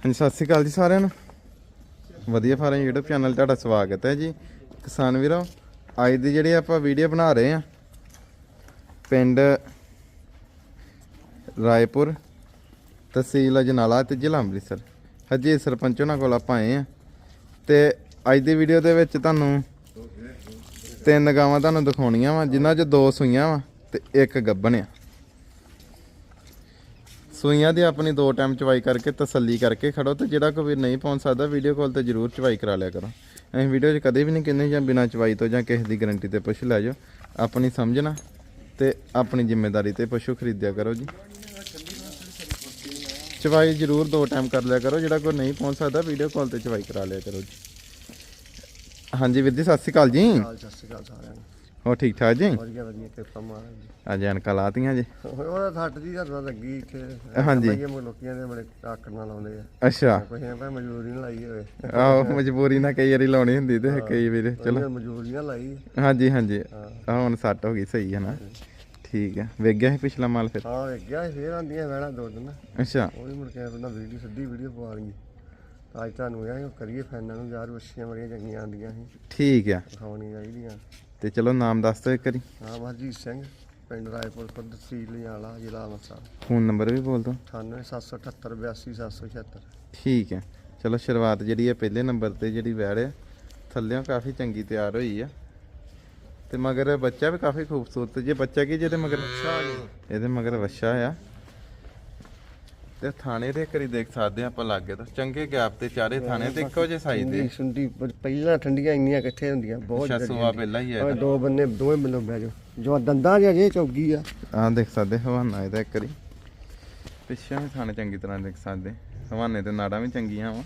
ਹਾਂਜੀ, ਸਤਿ ਸ਼੍ਰੀ ਅਕਾਲ ਜੀ ਸਾਰਿਆਂ ਨੂੰ। ਵਧੀਆ ਫਾਰਮ YouTube ਚੈਨਲ ਤੁਹਾਡਾ ਸਵਾਗਤ ਹੈ ਜੀ। ਕਿਸਾਨ ਵੀਰੋ, ਅੱਜ ਦੀ ਜਿਹੜੀ ਆਪਾਂ ਵੀਡੀਓ ਬਣਾ ਰਹੇ ਆ ਪਿੰਡ ਰਾਏਪੁਰ ਤਹਿਸੀਲ ਅਜਨਾਲਾ ਤੇ ਜ਼ਿਲ੍ਹਾ ਅੰਮ੍ਰਿਤਸਰ। ਹਜੇ ਸਰਪੰਚ ਉਹਨਾਂ ਕੋਲ ਆਪਾਂ ਆਏ ਆ ਤੇ ਅੱਜ ਦੀ ਵੀਡੀਓ ਦੇ ਵਿੱਚ ਤੁਹਾਨੂੰ ਤਿੰਨ ਗਾਵਾਂ ਤੁਹਾਨੂੰ ਦਿਖਾਉਣੀਆਂ ਵਾ, ਜਿਨ੍ਹਾਂ 'ਚ ਦੋ ਸੂਈਆਂ ਵਾ ਤੇ ਇੱਕ ਗੱਭਣ ਆ। ਸੂਈਆਂ ਦੀ ਆਪਣੀ ਦੋ ਟਾਈਮ ਚਵਾਈ ਕਰਕੇ ਤਸੱਲੀ ਕਰਕੇ ਖੜੋ ਤੇ ਜਿਹੜਾ ਕੋਈ ਨਹੀਂ ਪਹੁੰਚ ਸਕਦਾ ਵੀਡੀਓ ਕਾਲ ਤੇ ਜਰੂਰ ਚਵਾਈ ਕਰਾ ਲਿਆ ਕਰੋ। ਅਸੀਂ ਵੀਡੀਓ 'ਚ ਕਦੇ ਵੀ ਨਹੀਂ ਕਹਿੰਦੇ ਜਾਂ ਬਿਨਾਂ ਚਵਾਈ ਤੋਂ ਜਾਂ ਕਿਸੇ ਦੀ ਗਾਰੰਟੀ ਤੇ ਪਸ਼ੂ ਲੈ ਜਾਓ। ਆਪਣੀ ਸਮਝਣਾ ਤੇ ਆਪਣੀ ਜ਼ਿੰਮੇਵਾਰੀ ਤੇ ਪਸ਼ੂ ਖਰੀਦਿਆ ਕਰੋ ਜੀ। ਚਵਾਈ ਜਰੂਰ ਦੋ ਟਾਈਮ ਕਰ ਲਿਆ ਕਰੋ, ਜਿਹੜਾ ਕੋਈ ਨਹੀਂ ਪਹੁੰਚ ਸਕਦਾ ਵੀਡੀਓ ਕਾਲ ਤੇ ਚਵਾਈ ਕਰਾ ਲਿਆ ਕਰੋ ਜੀ। ਹਾਂਜੀ ਵੀਰ ਜੀ, ਸਤਿ ਸ਼੍ਰੀ ਅਕਾਲ ਜੀ। ਸਤਿ ਸ਼੍ਰੀ ਅਕਾਲ ਸਾਰਿਆਂ ਨੂੰ। ਹੋ ਠੀਕ ਠਾਕ ਜੀ? ਵਧੀਆ ਵਧੀਆ ਕਿਰਪਾ ਮਹਾਰਾਜ ਅੱਜ ਲਾਤੀਆਂ ਜੀ। ਉਹਦਾ ਥੱਟ ਦੀ ਹੱਥ ਲੱਗੀ ਇੱਥੇ। ਹਾਂਜੀ। ਬਈਏ ਲੋਕੀਆਂ ਦੇ ਬੜੇ ਆਕੜ ਨਾਲ ਲਾਉਂਦੇ ਆ। ਅੱਛਾ। ਕੋਈ ਐ ਭਾਵੇਂ ਮਜ਼ਦੂਰੀ ਨਾ ਲਾਈ ਹੋਵੇ। ਆਹੋ ਮਜਬੂਰੀ ਨਾਲ ਕਈ ਵਾਰੀ ਲਾਉਣੀ ਹੁੰਦੀ ਤੇ ਕਈ ਵਾਰੀ ਚਲੋ। ਚਲੋ ਮਜ਼ਦੂਰੀ ਨਾ ਲਾਈ। ਹਾਂਜੀ ਹਾਂਜੀ। ਆਹ ਹੁਣ ਸੱਟ ਹੋ ਗਈ ਸਹੀ ਹੈ ਨਾ। ਠੀਕ ਹੈ। ਵੇਖ ਗਿਆ ਸੀ ਪਿਛਲਾ ਮਾਲ ਫਿਰ? ਹਾਂ ਵੇਖ ਗਿਆ ਫੇਰ ਆਂਦੀਆਂ ਵਹਿਣਾ ਦੋ ਦਿਨ। ਅੱਛਾ। ਉਹ ਵੀ ਮੁੜ ਕੇ ਬੰਦਾ ਵੀਡੀਓ ਸਿੱਧੀ ਵੀਡੀਓ ਪਵਾ ਲਈ ਅੱਜ ਤੁਹਾਨੂੰ ਇਹ ਆ ਕਿ ਕਰੀਏ ਫੈਨਾਂ ਨੂੰ ਯਾਰ ਵੱਛੀਆਂ ਬੜੀਆਂ ਚੰਗੀਆਂ ਆਂਦੀਆਂ ਸੀ। ਠੀਕ ਆ ਖਾਣੀ ਚਾਹੀਦੀਆਂ। ਤੇ ਚਲੋ ਨਾਮ ਦੱਸ ਦਿਓ ਇੱਕ ਵਾਰੀ। ਨਾਮ ਹਰਜੀਤ ਸਿੰਘ ਪਿੰਡ ਰਾਏਪੁਰ ਖੁਰਦ ਤਹਿਸੀਲ ਜਾਲਾ ਜ਼ਿਲ੍ਹਾ ਅੰਮ੍ਰਿਤਸਰ। ਫੋਨ ਨੰਬਰ ਵੀ ਬੋਲ ਦਿਓ। 98778 82776 ਠੀਕ ਹੈ। ਚਲੋ ਸ਼ੁਰੂਆਤ ਜਿਹੜੀ ਹੈ ਪਹਿਲੇ ਨੰਬਰ ਤੇ ਜਿਹੜੀ ਵੈੜ ਹੈ ਥੱਲਿਓਂ ਕਾਫੀ ਚੰਗੀ ਤਿਆਰ ਹੋਈ ਆ। ਤੇ ਮਗਰ ਬੱਚਾ ਵੀ ਕਾਫੀ ਖੂਬਸੂਰਤ ਜੇ ਬੱਚਾ ਕੀ ਜਿਹਦੇ ਮਗਰ ਇਹਦੇ ਮਗਰ ਵੱਛਾ ਆ। ਤੇ ਥਾਣੇ ਦੇ ਕਰੀ ਦੇਖ ਸਕਦੇ ਆ ਆਪਾਂ ਲਾਗੇ ਤੋਂ। ਚੰਗੇ ਗੈਪ ਤੇ ਚਾਰੇ ਥਾਣੇ ਤੇ ਇੱਕੋ ਜਿਹੇ ਸਾਈਜ਼ ਦੇ। ਸੁੰਡੀ ਪਹਿਲਾਂ ਠੰਡੀਆਂ ਇੰਨੀਆਂ ਕਿੱਥੇ ਹੁੰਦੀਆਂ? ਬਹੁਤ ਅੱਛਾ ਸੂਆ ਪਹਿਲਾਂ ਹੀ ਹੈ ਦੋ ਬੰਨੇ ਦੋਵੇਂ ਬੰਨੇ ਬਹਿ ਜਾਓ। ਜੋ ਦੰਦਾਂ ਦੇ ਅਜੇ ਚੌਗੀ ਆ। ਆਹ ਦੇਖ ਸਕਦੇ ਹਵਾਨਾ ਇਹਦਾ ਇੱਕ ਵਾਰੀ। ਪਿੱਛੇ ਵੀ ਥਾਣੇ ਚੰਗੀ ਤਰ੍ਹਾਂ ਦੇਖ ਸਕਦੇ। ਹਵਾਨੇ ਤੇ ਨਾੜਾਂ ਵੀ ਚੰਗੀਆਂ ਵਾ।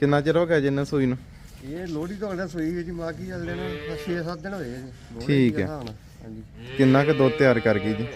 ਕਿੰਨਾ ਚਿਰ ਹੋ ਗਿਆ ਜਿੰਨਾ ਸੂਈ ਨੂੰ? ਇਹ ਲੋਹੜੀ ਤੋਂ ਅਗਲਾ ਸੋਈ ਹੈ ਜੀ ਮਾਂ ਕੀ ਚੱਲਦੇ ਨੇ? 6-7 ਦਿਨ ਹੋਏ ਆ ਜੀ। ਠੀਕ ਹੈ। ਹਿਸਾਬ ਨਾਲ, ਹਾਂਜੀ। ਕਿੰਨਾ ਕੁ ਦੁੱਧ ਤਿਆਰ ਕਰ ਗਈ ਜੀ?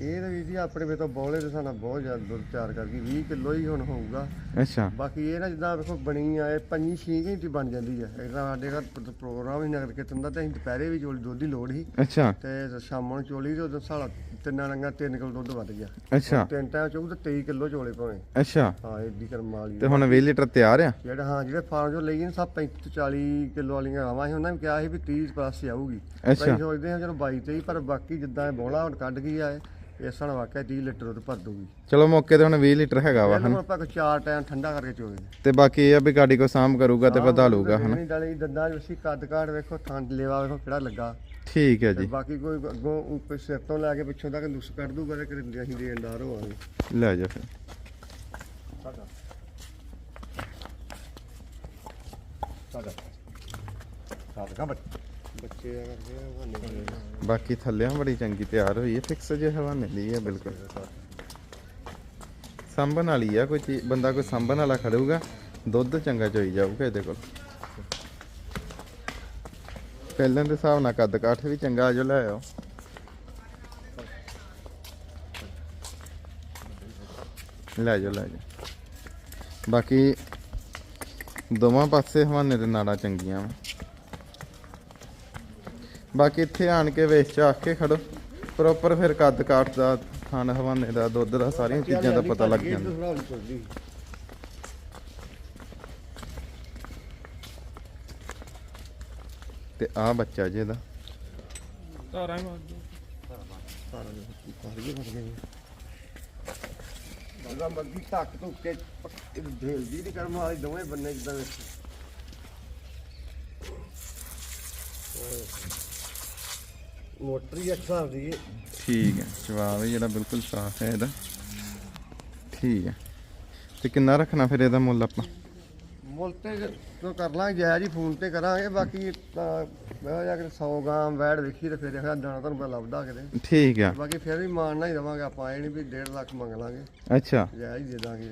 ਇਹ ਤਾਂ ਵੀ ਜੀ ਆਪਣੇ ਵੇ ਤੋਂ ਬੋਲੇ ਦੇ ਸਾਨਾ ਬਹੁਤ ਜ਼ਿਆਦਾ ਦੁੱਧ ਤਿਆਰ ਕਰ ਗਈ 20 ਕਿਲੋ ਹੀ ਹੁਣ ਹੋਊਗਾ। ਅੱਛਾ। ਬਾਕੀ ਇਹ ਨਾ ਜਿੱਦਾਂ ਵੇਖੋ ਬਣੀ ਆ ਇਹ 5-6 ਘੰਟੇ ਬਣ ਜਾਂਦੀ ਆ। ਇਦਾਂ ਸਾਡੇ ਘਰ ਪ- ਪ੍ਰੋਗਰਾਮ ਹੀ ਨਗਰ ਕੇ ਤੰਦਾ ਤੇ ਅਸੀਂ ਦੁਪਹਿਰੇ ਵੀ ਚੋਲੀ ਦੁੱਧ ਦੀ ਲੋੜ ਸੀ। ਅੱਛਾ। ਤੇ ਸ਼ਾਮਾਂ ਨੂੰ ਚੋਲੀ ਤੇ ਉਦੋਂ ਸਾਲਾ ਤਿੰਨਾਂ ਲੰਗਾ 3 ਕਿਲੋ ਦੁੱਧ ਵੱਧ ਗਿਆ। ਅੱਛਾ। ਤਿੰਨ ਟਾਈਮ ਚੋਊ ਤੇ 23 ਕਿਲੋ ਚੋਲੇ ਪਾਵੇਂ ਅੱਛਾ। ਹਾਂ ਏਡੀ ਕਰਮ ਵਾਲੀ ਤੇ ਹੁਣ 20 ਲੀਟਰ ਤਿਆਰ ਆ? ਜਿਹੜਾ ਹਾਂ ਜਿਹੜੇ ਫਾਰਮ ਚੋਂ ਲਈ ਨੇ ਸਭ 35 ਤੋਂ 40 ਕਿਲੋ ਵਾਲੀਆਂ ਆਵਾਂ ਸੀ। ਉਹਨਾਂ ਨੇ ਕਿਹਾ ਸੀ ਵੀ 30 ਪਲੱਸ ਆਊਗੀ। ਅੱਛਾ। ਅਸੀਂ ਸੋਚਦੇ ਹਾਂ ਚਲੋ 22 23 ਪਰ ਬਾਕੀ ਜਿੱਦਾਂ ਇਹ ਬੋਲਾ ਹੁਣ ਕੱਢ ਗਈ ਆ ਇਹ ਇਸ ਨਾਲ ਵਾਕਿਆ 30 ਲੀਟਰ ਦੁੱਧ ਭਰ ਦੂਗੀ ਚਲੋ ਮੌਕੇ ਤੇ ਹੁਣ 20 ਲੀਟਰ ਹੈਗਾ ਵਾ ਇਹਨੂੰ ਹਨ? ਆਪਾਂ ਕੋਈ ਚਾਰ ਟਾਈਮ ਠੰਡਾ ਕਰਕੇ ਚੋਲੇ ਤੇ ਬਾਕੀ ਇਹ ਆ ਵੀ ਗਾੜੀ ਕੋ ਸਾਂਭ ਕਰੂਗਾ ਤੇ ਵਧਾ ਲੂਗਾ ਹਨ? ਨਹੀਂ ਡਾਲੀ ਦੰਦਾਂ ਵਿੱਚ ਅਸੀਂ ਕੱਦ ਕਾੜ ਵੇਖੋ ਠੰਡ ਲੇਵਾ ਵੇਖੋ ਕਿਹੜਾ ਲੱਗਾ। ਠੀਕ ਹੈ ਤੇ ਜੀ। ਬਾਕੀ ਕੋਈ ਅੱਗੋਂ ਉੱਪਰ ਸਿਰ ਤੋਂ ਲੈ ਕੇ ਪਿੱਛੋਂ ਤੱਕ ਨੁਕਸ ਕੱਢ ਦੂਗਾ ਤੇ ਕਰਿੰਦੇ ਅਸੀਂ ਦੇਣਦਾਰ ਹੋਵਾਂਗੇ ਲੈ ਜਾ ਫਿਰ। ਸਾਡਾ। ਸਾਡਾ। ਸਾਡਾ ਬੱਚੇ ਆ ਕਰਦੇ ਆ ਉਹ ਬਾਕੀ ਥੱਲਿਆਂ ਬੜੀ ਚੰਗੀ ਤਿਆਰ ਹੋਈ ਹੈ ਫਿਕਸ ਜੇ ਹਵਾਨੇ ਲਈ ਹੈ, ਬਿਲਕੁਲ। ਸੰਭਣ ਵਾਲੀ ਆ ਕੋਈ ਚੀਜ਼, ਬੰਦਾ ਕੋਈ ਸੰਭਣ ਵਾਲਾ ਖੜੂਗਾ, ਦੁੱਧ ਚੰਗਾ ਚੋਈ ਜਾਊਗਾ ਇਹਦੇ ਕੋਲ। ਪਹਿਲਾਂ ਦੇ ਹਿਸਾਬ ਨਾਲ ਕੱਦ ਕਾਠ ਵੀ ਚੰਗਾ ਆ ਜੋ ਲੈ ਆਓ। ਲੈ ਜਾ ਲੈ ਜਾ ਬਾਕੀ ਦੋਵਾਂ ਪਾਸੇ ਹਵਾਨੇ ਦੇ ਨਾੜਾਂ ਚੰਗੀਆਂ ਵਾ। ਬਾਕੀ ਇੱਥੇ ਆਣ ਕੇ ਵੇਚ ਚਾਖ ਕੇ ਖੜੋ। ਪ੍ਰੋਪਰ ਫਿਰ ਕੱਦ ਕਾਠ ਦਾ ਖਾਣ ਹਵਾਨੇ ਦਾ ਦੁੱਧ ਦਾ ਸਾਰੀਆਂ ਚੀਜ਼ਾਂ ਦਾ ਪਤਾ ਲੱਗ ਜਾਂਦਾ। ਤੇ ਆ ਬੱਚਾ ਜੇ ਦਾ। ਬੰਦਾ ਮੱਗੀ ਧੱਕ ਧੁੱਕ ਕੇ ਢੇਲਦੀ ਦੀ ਕਰਮ ਵਾਲੀ ਦੋਵੇਂ ਬੰਨੇ ਜਿੱਦਾਂ ਵਿੱਚ ਮੋਟਰ ਹੀ ਇੱਕ ਹਿਸਾਬ ਦੀ ਹੈ। ਠੀਕ ਹੈ ਜਵਾਬ ਜਿਹੜਾ ਬਿਲਕੁਲ ਸਾਫ਼ ਹੈ ਇਹਦਾ। ਠੀਕ ਹੈ। ਤੇ ਕਿੰਨਾ ਰੱਖਣਾ ਫਿਰ ਇਹਦਾ ਮੁੱਲ ਆਪਾਂ? ਮੁੱਲ ਤੇ ਜੋ ਕਰ ਲਾਂਗੇ ਜਾਇਜ਼ ਹੀ ਫੋਨ ਤੇ ਕਰਾਂਗੇ ਬਾਕੀ ਤਾਂ ਮੈਂ ਜਾ ਕੇ 100 ਗ੍ਰਾਮ ਵੈੜ ਵੇਖੀ ਤੇ ਫਿਰ ਦੇਖਿਆ ਦਾਣਾ ਤੁਹਾਨੂੰ ਮੈਂ ਲੱਭਦਾ ਕਿਤੇ। ਠੀਕ ਆ। ਬਾਕੀ ਫਿਰ ਵੀ ਮਾਨਣਾ ਹੀ ਰਵਾਂਗੇ ਆਪਾਂ ਇਹ ਨਹੀਂ ਵੀ 1.5 ਲੱਖ ਮੰਗ ਲਾਂਗੇ। ਅੱਛਾ। ਜਾਇਜ਼ ਦੇ ਦਾਂਗੇ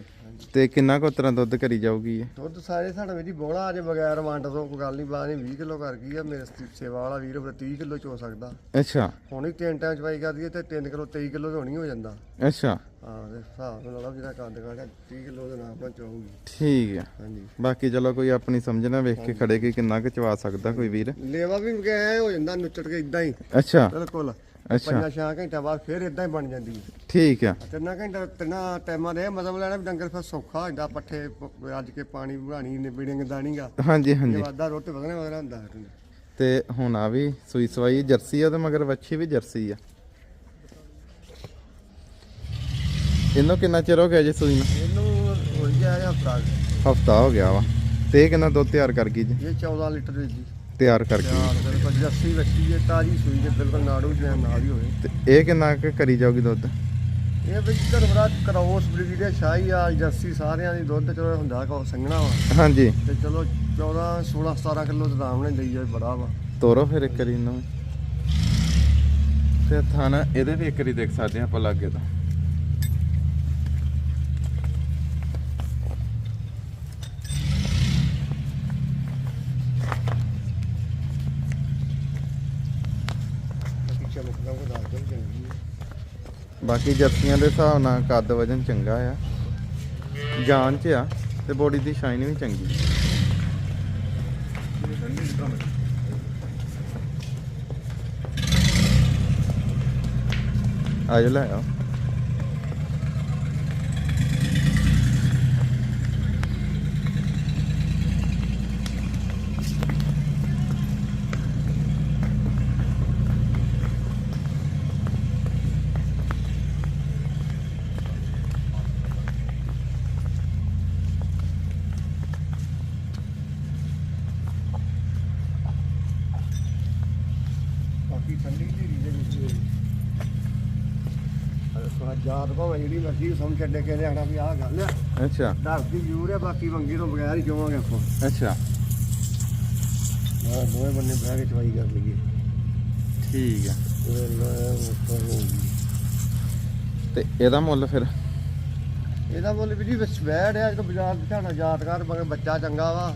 ਤੇ ਕਿੰਨਾ ਕੁ ਤਰ੍ਹਾਂ ਦੁੱਧ ਕਰੀ ਜਾਊਗੀ ਇਹ? ਦੁੱਧ ਸਾਰੇ ਸਾਡੇ ਵਿੱਚ ਬੋਲਾ ਅਜੇ ਬਗੈਰ ਵੰਡ ਤੋਂ ਕੋਈ ਗੱਲ ਨਹੀਂ ਨਹੀਂ 20 ਕਿਲੋ ਕਰ ਗਈ ਆ ਮੇਰੇ ਸੇਵਾ ਵਾਲਾ ਵੀਰ ਫਿਰ 30 ਕਿਲੋ ਚੋ ਸਕਦਾ। ਅੱਛਾ। ਹੁਣ ਹੀ ਤਿੰਨ ਟਾਈਮ ਚਵਾਈ ਕਰਦੀ ਤੇ 3 ਕਿਲੋ 23 ਕਿਲੋ ਹੋਣੀ ਹੋ ਜਾਂਦਾ। ਅੱਛਾ। ਹਾਂ ਤੇ ਹਿਸਾਬ ਨਾਲ ਜਿਹੜਾ ਕੰਦ ਕਾਟਾ 30 ਕਿਲੋ ਦੇ ਨਾਲ ਆਪਾਂ ਚਾਹੂਗੀ ਠੀਕ ਆ। ਹਾਂਜੀ। ਬਾਕੀ ਚਲੋ ਕੋਈ ਆਪਣੀ ਸਮਝ ਨਾ ਵੇਖ ਕੇ ਖੜੇ ਕਿ ਕਿੰਨਾ ਕੁ ਚਵਾ ਸਕਦਾ ਕੋਈ ਵੀਰ। ਲੇਵਾ ਵੀ ਐ ਹੋ ਜਾਂਦਾ ਨੁੱਚੜ ਕੇ ਇਦਾਂ ਹੀ। ਅੱਛਾ। ਬਿਲਕੁਲ। ਅੱਛਾ। ਪੰਜਾਂ ਛਾਂ ਘੰਟਿਆਂ ਬਾਅਦ ਫਿਰ ਇਦਾਂ ਹੀ ਬਣ ਜਾਂਦੀ ਹੈ। ਠੀਕ ਆ। ਤਿੰਨਾਂ ਘੰਟੇ ਤਿੰਨਾਂ ਟਾਈਮਾਂ ਦੇ ਮਤਲਬ ਲੈਣਾ ਵੀ ਡੰਗਰ ਫਿਰ ਸੌਖਾ ਹੁੰਦਾ ਪੱਠੇ ਰੱਜ ਕੇ ਪਾਣੀ ਬਣਾਣੀ ਨਿਬੜਿੰਗ ਦਾਣੀਗਾ ਹਾਂਜੀ ਹਾਂਜੀ। ਵਾਦਾ ਰੋਟੀ ਵਧਣੇ ਵਧਣਾ ਹੁੰਦਾ ਤੇ ਹੁਣ ਆ ਵੀ ਸੂਈ ਸਵਾਈ ਜਰਸੀ ਆ ਤੇ ਮਗਰ ਵੱਛੀ ਵੀ ਜਰਸੀ ਆ। ਇਹਨੂੰ ਕਿੰਨਾ ਚਿਰ ਹੋ ਗਿਆ ਜੀ ਸੂਈ ਨੂੰ? ਇਹਨੂੰ ਹੋ ਗਿਆ ਹਫਤਾ ਹੋ ਗਿਆ ਵਾ। ਤੇ ਇਹ ਕਿੰਨਾ ਦੁੱਧ ਤਿਆਰ ਕਰ ਗਈ ਜੀ? ਇਹ 14 ਲੀਟਰ ਦੀ ਜੀ। ਤਿਆਰ ਕਰ ਗਈ। ਬਿਲਕੁਲ ਜੱਸੀ ਵੱਛੀ ਹੈ ਤਾਜੀ ਸੂਈ ਜੇ ਬਿਲਕੁਲ ਨਾੜੂ ਜਿਹਾ ਨਾਲ ਹੀ ਹੋਵੇ ਤੇ ਇਹ ਕਿੰਨਾ ਕੁ ਕਰੀ ਜਾਊਗੀ ਦੁੱਧ? ਇਹ ਵਿੱਚ ਘਰਵਰਾ ਕਰੋਸ ਬਰੀਡ ਹੈ ਸ਼ਾਹੀ ਆ ਜੱਸੀ ਸਾਰਿਆਂ ਦੀ ਦੁੱਧ ਚਲੋ ਹੁੰਦਾ ਕੋ ਸੰਘਣਾ ਵਾ। ਹਾਂਜੀ। ਤੇ ਚਲੋ 14 16 17 ਕਿਲੋ ਤਾਂ ਆਰਾਮ ਨਾਲ ਲਈ ਜਾਏ ਬੜਾ ਵਾ। ਤੋਰੋ ਫਿਰ ਇੱਕ ਵਾਰੀ ਇਹਨੂੰ। ਤੇ ਥਾਣਾ ਇਹਦੇ ਵੀ ਇੱਕ ਵਾਰੀ ਦੇਖ ਸਕਦੇ ਹਾਂ ਆਪਾਂ ਲਾਗੇ ਤੋਂ। ਬਾਕੀ ਚਲੋ ਦੱਸ ਦਿਓ, ਚੰਗੀ ਬਾਕੀ ਜਰਸੀਆਂ ਦੇ ਹਿਸਾਬ ਨਾਲ ਕੱਦ ਵਜਨ ਚੰਗਾ ਆ। ਜਾਨ ਚ ਆ ਤੇ ਬੋਡੀ ਦੀ ਸ਼ਾਈਨ ਵੀ ਚੰਗੀ। ਆ ਜਾ ਲੈ ਆ ਬਾਕੀ ਠੰਡੀ ਢੀਰੀ ਦੇ ਵਿੱਚ ਹੋਈ ਅਰੇ ਜਾਤ ਭਾਵੇਂ ਜਿਹੜੀ ਮਰਜ਼ੀ ਸਮ ਛੱਡੇ ਕੇ ਲਿਆਣਾ ਵੀ ਆਹ ਗੱਲ ਆ। ਅੱਛਾ। ਦੱਸਦੀ ਜ਼ਰੂਰ ਹੈ ਬਾਕੀ ਵੰਗੀ ਤੋਂ ਬਗੈਰ ਹੀ ਚੋਵਾਂਗੇ ਆਪਾਂ। ਅੱਛਾ। ਆਹ ਦੋਵੇਂ ਬੰਨੇ ਬਹਿ ਕੇ ਚਵਾਈ ਕਰ ਲਈਏ। ਠੀਕ ਆ। ਇਹ ਲੈ ਉੱਪਰ ਹੋ ਗਈ। ਤੇ ਇਹਦਾ ਮੁੱਲ ਫਿਰ? ਇਹਦਾ ਮੁੱਲ ਵੀ ਜੀ ਵਿੱਚ ਬੈਠ ਹੈ ਅੱਜ ਬਾਜ਼ਾਰ ਦਿਖਾਣਾ ਯਾਦਗਾਰ ਮਗਰ ਬੱਚਾ ਚੰਗਾ ਵਾ।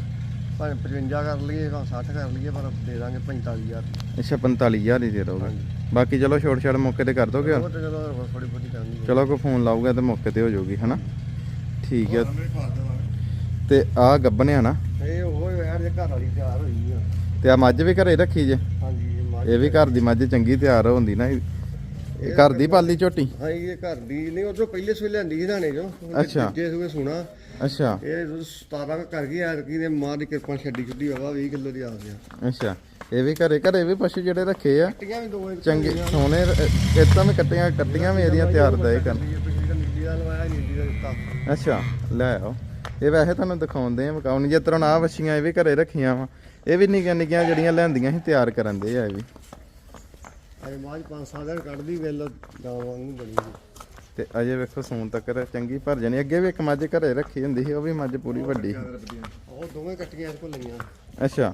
ਭਾਵੇਂ 55 ਕਰ ਲਈਏ ਭਾਵੇਂ 60 ਕਰ ਲਈਏ ਪਰ ਦੇ ਦਾਂਗੇ 45000 ਅੱਛਾ 45000 ਹੀ ਦੇ ਦੋਗੇ ਬਾਕੀ ਚਲੋ ਛੋਟ ਛਾੜ ਮੌਕੇ ਤੇ ਕਰ ਦੋਗੇ ਉਹ ਤੇ ਚਲੋ ਥੋੜੀ ਬਹੁਤੀ ਕਰਨੀ ਹੈ ਚਲੋ ਕੋਈ ਫੋਨ ਲਾਊਗਾ ਤੇ ਮੌਕੇ ਤੇ ਹੋ ਜਾਊਗੀ ਹਨਾ? ਠੀਕ ਦੇਵਾਂਗੇ। ਤੇ ਆ ਗੱਬਣਿਆ ਨਾ? ਇਹ ਉਹ ਯਾਰ ਜੇ ਘਰ ਵਾਲੀ ਤਿਆਰ ਹੋਈ ਆ। ਤੇ ਆ ਮੱਝ ਵੀ ਘਰੇ ਰੱਖੀ ਜੇ? ਹਾਂਜੀ ਇਹ ਵੀ ਘਰ ਦੀ ਮੱਝ ਚੰਗੀ ਤਿਆਰ ਹੁੰਦੀ ਨਾ ਇਹ। ਘਰ ਦੀ ਪਾਲੀ ਝੋਟੀ? ਹਾਂ ਇਹ ਘਰ ਦੀ ਨਹੀਂ ਉਧਰੋਂ ਪਹਿਲੇ ਸੂਏ ਲਿਆਂਦੀ ਸੀ ਨਾਣੇ ਜੋ ਅੱਛਾ। ਜੇ ਸੂਏ ਸੁਣਾ। ਅੱਛਾ। ਇਹ ਦੁੱਧ 17 ਕੁ ਕਰ ਗਈ ਕੀ ਨੇ ਮਾਂ ਦੀ ਕਿਰਪਾ ਛੱਡੀ ਛੁੱਡੀ ਹਵਾ 20 ਕਿਲੋ ਦੀ ਆ। ਗਿਆ ਅੱਛਾ ਇਹ ਵੀ ਘਰੇ ਘਰੇ ਵੀ ਪਸ਼ੂ ਜਿਹੜੇ ਰੱਖੇ ਆ। ਕੱਟੀਆਂ ਵੀ ਦੋ ਇੰਚ ਚੰਗੇ ਸੋਹਣੇ ਇਤਾਂ ਵੀ ਕੱਟੀਆਂ ਕੱਟੀਆਂ ਵੀ ਇਹਦੀਆਂ ਤਿਆਰ ਦਾ ਇਹ ਕਰਨ। ਅੱਛਾ ਲੈ ਆਓ। ਇਹ ਵੈਸੇ ਤੁਹਾਨੂੰ ਦਿਖਾਉਂਦੇ ਆ ਮਕਾਉਣੀ ਜਿਸ ਤਰ੍ਹਾਂ ਆਹ ਵੱਛੀਆਂ ਇਹ ਵੀ ਘਰੇ ਰੱਖੀਆਂ ਵਾ। ਇਹ ਵੀ ਨਿੱਕੀਆਂ ਨਿੱਕੀਆਂ ਜਿਹੜੀਆਂ ਲੈਂਦੀਆਂ ਸੀ ਤਿਆਰ ਕਰਨ ਦੇ ਆ ਇਹ ਵੀ। ਅਜੇ ਮਾਝ ਪੰਜ ਸਾਲ ਦਿਨ ਕੱਢਦੀ ਵੇਲ ਗਾਵਾਂ ਨੂੰ ਬਣੀ। ਤੇ ਅਜੇ ਵੇਖੋ ਸੂਨ ਤੱਕ ਚੰਗੀ ਭਰ ਜਾਣੀ। ਅੱਗੇ ਵੀ ਇੱਕ ਮੱਝ ਘਰੇ ਰੱਖੀ ਹੁੰਦੀ ਸੀ ਉਹ ਵੀ ਮੱਝ ਪੂਰੀ ਵੱਡੀ। ਸੀ। ਉਹ ਦੋਵੇਂ ਕੱਟੀਆਂ ਇਸ ਕੋਲ ਲਈਆਂ। ਅੱਛਾ।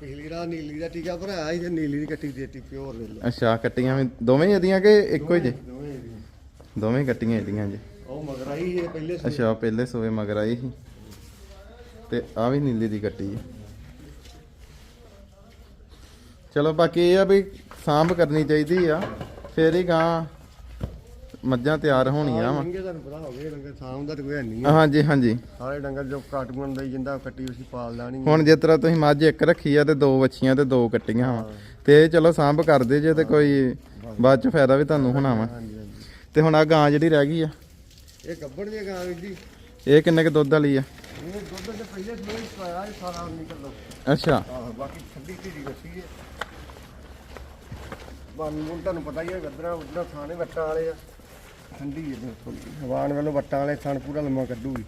ਪਿਛਲੀ ਰਾਤ ਨੀਲੀ ਦਾ ਟੀਕਾ ਭਰਾਇਆ ਸੀ ਤੇ ਨੀਲੀ ਦੀ ਕੱਟੀ ਦੇਤੀ ਪਿਓਰ ਵੇਲ ਅੱਛਾ ਕੱਟੀਆਂ ਵੀ ਦੋਵੇਂ ਹੀ ਇਹਦੀਆਂ ਕਿ ਇੱਕੋ ਹੀ ਜੇ? ਦੋਵੇਂ ਇਹਦੀਆਂ। ਦੋਵੇਂ ਹੀ ਕੱਟੀਆਂ ਇਹਦੀਆਂ ਜੀ। ਉਹ ਮਗਰ ਆਈ ਇਹ ਪਹਿਲੇ ਸੂਏ। ਅੱਛਾ ਪਹਿਲੇ ਸੋਵੇ ਮਗਰ ਆਈ ਸੀ। ਤੇ ਆ ਵੀ ਨੀਲੀ ਦੀ ਕੱਟੀ ਹੈ ਚਲੋ ਬਾਕੀ ਇਹ ਆ ਵੀ ਸਾਂਭ ਕਰਨੀ ਚਾਹੀਦੀ ਆ। ਫੇਰ ਹੀ ਗਾਂ ਮੱਝਾਂ ਤਿਆਰ ਹੋਣੀਆਂ ਵਾ। ਮਹਿੰਗੇ ਤੁਹਾਨੂੰ ਪਤਾ ਹੋ ਗਏ ਡੰਗਰ ਸਾਂਭ ਦਾ ਤੇ ਕੋਈ ਹੈ ਨਹੀਂ ਆ। ਹਾਂਜੀ ਹਾਂਜੀ। ਸਾਰੇ ਡੰਗਰ ਜੋ ਕਾਟੂਨ ਦੇ ਜਿੰਦਾ ਕੱਟੀ ਉਸੀ ਪਾਲ ਲੈਣੀ ਹੁਣ ਜਿਸ ਤਰ੍ਹਾਂ ਤੁਸੀਂ ਮੱਝ ਇੱਕ ਰੱਖੀ ਆ ਤੇ ਦੋ ਵੱਛੀਆਂ ਤੇ ਦੋ ਕੱਟੀਆਂ ਵਾ। ਤੇ ਇਹ ਚਲੋ ਸਾਂਭ ਕਰਦੇ ਜੇ ਤੇ ਕੋਈ ਬਾਅਦ ਚ ਫਾਇਦਾ ਵੀ ਤੁਹਾਨੂੰ ਹੋਣਾ ਵਾ। ਹਾਂਜੀ ਹਾਂਜੀ। ਤੇ ਹੁਣ ਆ ਗਾਂ ਜਿਹੜੀ ਰਹਿ ਗਈ ਆ। ਇਹ ਗੱਬੜ ਦੀ ਗਾਂ ਵੀਰ ਜੀ। ਇਹ ਕਿੰਨੇ ਕ ਦੁੱਧ ਵਾਲੀ ਆ? ਇਹ ਦੁੱਧ ਦੇ ਪਹਿਲੇ ਸੂਏ ਹੀ ਪਾਇਆ ਇਹ ਸਾਰਾ ਨਿਕਲ ਲੋ ਅੱਛਾ। ਆਹ ਬਾਕੀ ਠੰਡੀ ਹੈ ਬਾਨੂੰ ਨੂੰ ਤੁਹਾਨੂੰ ਪਤਾ ਹੀ ਹੈ ਗੱਦਰਾ ਉਧਰ ਥਾਣੇ ਵੱਟਾਂ ਵਾਲੇ ਆ। ਠੰਡੀ ਹੈ ਬਿਲਕੁਲ ਹਵਾਨ ਵੱਲੋਂ ਵੱਟਾਂ ਵਾਲੇ ਥਣ ਪੂਰਾ ਲੰਮਾ ਕੱਢੂਗੀ।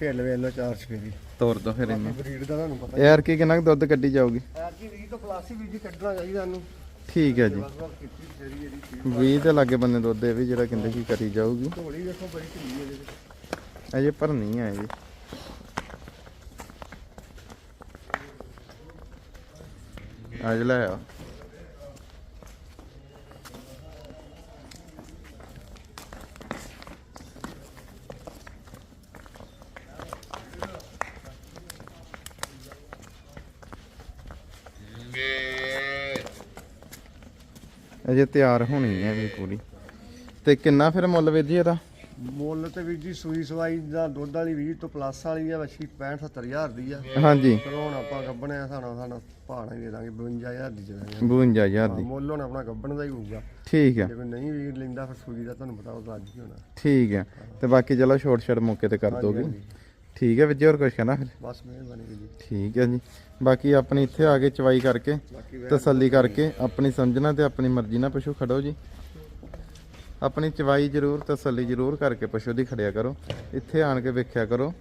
ਢਿੱਲ ਵੇਲੋ ਚਾਰ ਸਫੇਰੀ। ਤੋਰ ਦੋ ਫਿਰ ਇਹਨੂੰ। ਬਰੀਡ ਦਾ ਤੁਹਾਨੂੰ ਪਤਾ ਯਾਰ ਕੀ ਕਿੰਨਾ ਕੁ ਦੁੱਧ ਕੱਢੀ ਜਾਊਗੀ? ਐਰ ਕੀ ਵੀ ਤੋਂ ਪਲਾਸੀ ਵੀ ਜੀ ਕੱਢਣਾ ਚਾਹੀਦਾ ਸਾਨੂੰ ਠੀਕ ਹੈ ਜੀ। ਬਸ ਬਸ ਕੀਤੀ ਫੇਰੀ ਇਹਦੀ 20 ਦੇ ਲਾਗੇ ਬੰਨੇ ਦੁੱਧ ਇਹ ਵੀ ਜਿਹੜਾ ਕਹਿੰਦੇ ਕੀ ਕਰੀ ਜਾਊਗੀ। ਢੋਲੀ ਦੇਖੋ ਬੜੀ ਢਿੱਲੀ ਹੈ ਇਹਦੇ। ਅਜੇ ਭਰਨੀ ਇਹ ਵੀ ਅੱਜ ਲੈ ਆ ਅਜੇ ਤਿਆਰ ਹੋਣੀ ਹੈ ਵੀ ਪੂਰੀ। ਤੇ ਕਿੰਨਾ ਫਿਰ ਮੁੱਲ ਵੀਰ ਜੀ ਇਹਦਾ? ਮੁੱਲ ਤੇ ਵੀਰ ਜੀ ਸੂਈ ਸਵਾਈ ਦਾ ਦੁੱਧ ਵਾਲੀ 20 ਤੋਂ ਪਲੱਸ ਵਾਲੀ ਆ ਵੱਛੀ 65 70000 ਦੀ ਆ। ਹਾਂਜੀ। ਚਲੋ ਹੁਣ ਆਪਾਂ ਗੱਬਣੇ ਆ ਸਾਡਾ ਸਾਡਾ ਭਾਣਾ ਦੇ ਦਾਂਗੇ 52000 ਦੀ ਚਲਾਂਗੇ 52000 ਦੀ। ਮੁੱਲ ਹੁਣ ਆਪਣਾ ਗੱਬਣ ਦਾ ਹੀ ਹੋਊਗਾ। ਠੀਕ ਆ। ਜੇ ਕੋਈ ਨਹੀਂ ਵੀਰ ਲੈਂਦਾ ਫਿਰ ਸੂਈ ਦਾ ਤੁਹਾਨੂੰ ਪਤਾ ਉਹ ਅੱਜ ਹੀ ਹੋਣਾ। ਠੀਕ ਆ। ਤੇ ਬਾਕੀ ਚਲੋ ਛੋਟ ਛੜ ਮੌਕੇ ਤੇ ਕਰ ਦੋਗੇ। ਠੀਕ ਹੈ ਵੀਰ ਜੀ ਹੋਰ ਕੁਝ ਕਹਿਣਾ ਫਿਰ? ਬਸ ਮਿਹਰਬਾਨੀ ਜੀ। ਠੀਕ ਹੈ ਜੀ। ਬਾਕੀ ਆਪਣੀ ਇੱਥੇ ਆ ਕੇ ਚਵਾਈ ਕਰਕੇ ਬਾਕੀ ਤਸੱਲੀ ਕਰਕੇ ਆਪਣੀ ਸਮਝਣਾ ਤੇ ਆਪਣੀ ਮਰਜ਼ੀ ਨਾਲ ਪਸ਼ੂ ਖੜੋ ਜੀ। ਆਪਣੀ ਚਵਾਈ ਜ਼ਰੂਰ ਤਸੱਲੀ ਜ਼ਰੂਰ ਕਰਕੇ ਪਸ਼ੂ ਦੀ ਖੜਿਆ ਕਰੋ। ਇੱਥੇ ਆਣ ਕੇ ਵੇਖਿਆ ਕਰੋ।